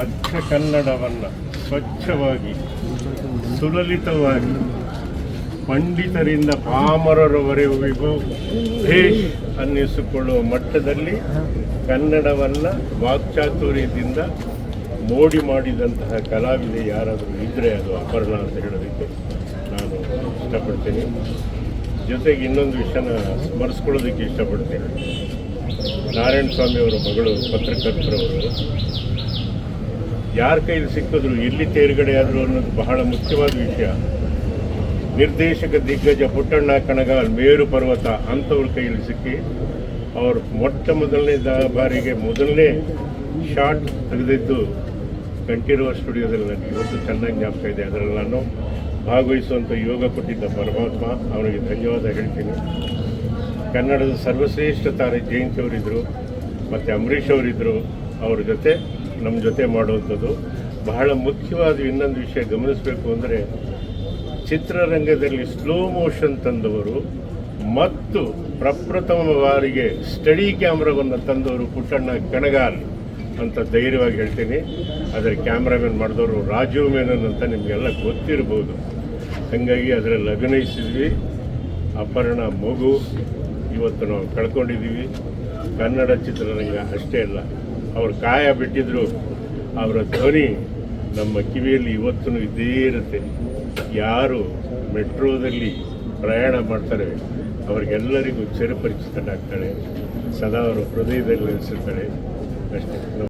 ಅಚ್ಚ ಕನ್ನಡವನ್ನು ಸ್ವಚ್ಛವಾಗಿ, ಸುಲಲಿತವಾಗಿ, ಪಂಡಿತರಿಂದ ಪಾಮರರವರೆಗೂ ಭೇಷ್ ಅನ್ನಿಸಿಕೊಳ್ಳುವ ಮಟ್ಟದಲ್ಲಿ ಕನ್ನಡವನ್ನು ವಾಕ್ಚಾತುರ್ಯದಿಂದ ಮೋಡಿ ಮಾಡಿದಂತಹ ಕಲಾವಿದೆ ಯಾರಾದರೂ ಇದ್ದರೆ ಅದು ಅಪರ್ಣ ಅಂತ ಹೇಳೋದಕ್ಕೆ ನಾನು ಇಷ್ಟಪಡ್ತೇನೆ. ಜೊತೆಗೆ ಇನ್ನೊಂದು ವಿಷಯನ ಸ್ಮರಿಸ್ಕೊಳ್ಳೋದಕ್ಕೆ ಇಷ್ಟಪಡ್ತೇನೆ. ನಾರಾಯಣ ಸ್ವಾಮಿ ಅವರ ಮಗಳು ಪತ್ರಕರ್ತರವರು. ಯಾರ ಕೈಲಿ ಸಿಕ್ಕಿದ್ರು, ಎಲ್ಲಿ ತೇರ್ಗಡೆ ಆದರು ಅನ್ನೋದು ಬಹಳ ಮುಖ್ಯವಾದ ವಿಷಯ. ನಿರ್ದೇಶಕ ದಿಗ್ಗಜ ಪುಟ್ಟಣ್ಣ ಕಣಗಾಲ್ ಮೇರು ಪರ್ವತ ಅಂಥವ್ರ ಕೈಯಲ್ಲಿ ಸಿಕ್ಕಿ, ಅವರು ಮೊಟ್ಟ ಮೊದಲನೇ ದ- ಬಾರಿಗೆ ಮೊದಲನೇ ಶಾಟ್ ತೆಗೆದಿದ್ದು ಕಂಠೀರವ ಸ್ಟುಡಿಯೋದಲ್ಲಿ ನನಗೆ ಇವತ್ತು ಚೆನ್ನಾಗಿ ಜ್ಞಾಪಕ ಇದೆ. ಅದರಲ್ಲಿ ನಾನು ಭಾಗವಹಿಸುವಂಥ ಯೋಗ ಕೊಟ್ಟಿದ್ದ ಪರಮಾತ್ಮ ಅವರಿಗೆ ಧನ್ಯವಾದ ಹೇಳ್ತೀನಿ. ಕನ್ನಡದ ಸರ್ವಶ್ರೇಷ್ಠ ತಾರೆ ಜಯಂತಿ ಅವರಿದ್ದರು ಮತ್ತು ಅಂಬರೀಷ್ ಅವರಿದ್ದರು ಅವ್ರ ಜೊತೆ ನಮ್ಮ ಜೊತೆ ಮಾಡುವಂಥದ್ದು. ಬಹಳ ಮುಖ್ಯವಾದ ಇನ್ನೊಂದು ವಿಷಯ ಗಮನಿಸಬೇಕು ಅಂದರೆ, ಚಿತ್ರರಂಗದಲ್ಲಿ ಸ್ಲೋ ಮೋಷನ್ ತಂದವರು ಮತ್ತು ಪ್ರಪ್ರಥಮ ಬಾರಿಗೆ ಸ್ಟಡಿ ಕ್ಯಾಮ್ರಾವನ್ನು ತಂದವರು ಪುಟ್ಟಣ್ಣ ಕಣಗಾಲ್ ಅಂತ ಧೈರ್ಯವಾಗಿ ಹೇಳ್ತೀನಿ. ಅದರ ಕ್ಯಾಮ್ರಾಮನ್ ಮಾಡಿದವರು ರಾಜೀವ್ ಮೇನನ್ ಅಂತ ನಿಮಗೆಲ್ಲ ಗೊತ್ತಿರ್ಬೋದು. ಹಾಗಾಗಿ ಅದರಲ್ಲಿ ಅಭಿನಯಿಸಿದ್ವಿ. ಅಪರ್ಣ ಮಗು, ಇವತ್ತು ನಾವು ಕಳ್ಕೊಂಡಿದ್ದೀವಿ. ಕನ್ನಡ ಚಿತ್ರರಂಗ ಅಷ್ಟೇ ಅಲ್ಲ. ಅವ್ರು ಕಾಯ ಬಿಟ್ಟಿದ್ರು, ಅವರ ಧ್ವನಿ ನಮ್ಮ ಕಿವಿಯಲ್ಲಿ ಇವತ್ತೂ ಇದ್ದೇ ಇರುತ್ತೆ. ಯಾರು ಮೆಟ್ರೋದಲ್ಲಿ ಪ್ರಯಾಣ ಮಾಡ್ತಾರೆ, ಅವರಿಗೆಲ್ಲರಿಗೂ ಚಿರಪರಿಚಿತನಾಗ್ತಾಳೆ ಸದಾ ಅವರು ಹೃದಯದಲ್ಲಿ ನೆಲೆಸಿರ್ತಾಳೆ. ಅಷ್ಟೇ.